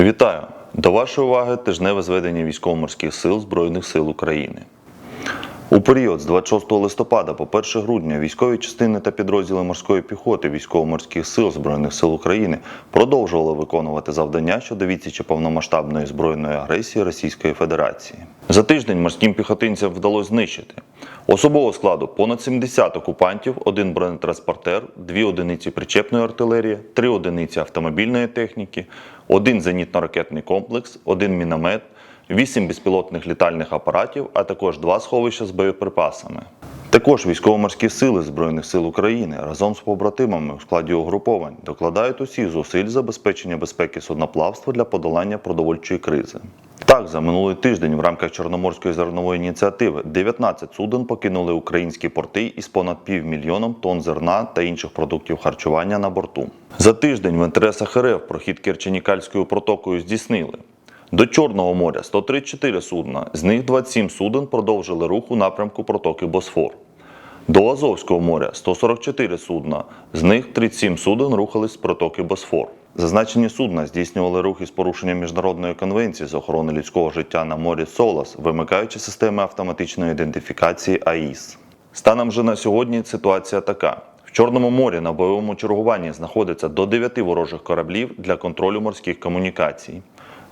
Вітаю! До вашої уваги тижневе зведення військово-морських сил Збройних сил України. У період з 26 листопада по 1 грудня військові частини та підрозділи морської піхоти військово-морських сил Збройних сил України продовжували виконувати завдання щодо відсічі повномасштабної збройної агресії Російської Федерації. За тиждень морським піхотинцям вдалося знищити особового складу понад 70 окупантів, один бронетранспортер, дві одиниці причепної артилерії, три одиниці автомобільної техніки, один зенітно-ракетний комплекс, один міномет. Вісім безпілотних літальних апаратів, а також два сховища з боєприпасами. Також військово-морські сили Збройних сил України разом з побратимами у складі угруповань докладають усіх зусиль забезпечення безпеки судноплавства для подолання продовольчої кризи. Так, за минулий тиждень в рамках Чорноморської зернової ініціативи 19 суден покинули українські порти із понад півмільйоном тонн зерна та інших продуктів харчування на борту. За тиждень в інтересах РФ прохід Керченікальською протокою здійснили до Чорного моря 134 судна, з них 27 суден продовжили рух у напрямку протоки Босфор. До Азовського моря 144 судна, з них 37 суден рухались з протоки Босфор. Зазначені судна здійснювали рух із порушенням міжнародної конвенції з охорони людського життя на морі СОЛАС, вимикаючи системи автоматичної ідентифікації АІС. Станом же на сьогодні ситуація така: в Чорному морі на бойовому чергуванні знаходиться до 9 ворожих кораблів для контролю морських комунікацій.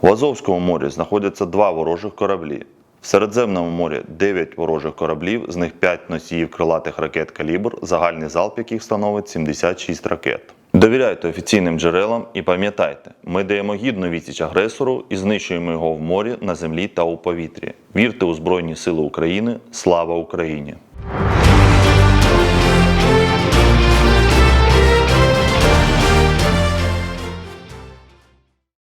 В Азовському морі знаходяться два ворожих кораблі. В Середземному морі 9 ворожих кораблів, з них 5 носіїв крилатих ракет калібр, загальний залп яких становить 76 ракет. Довіряйте офіційним джерелам і пам'ятайте, ми даємо гідну відсіч агресору і знищуємо його в морі, на землі та у повітрі. Вірте у Збройні Сили України. Слава Україні!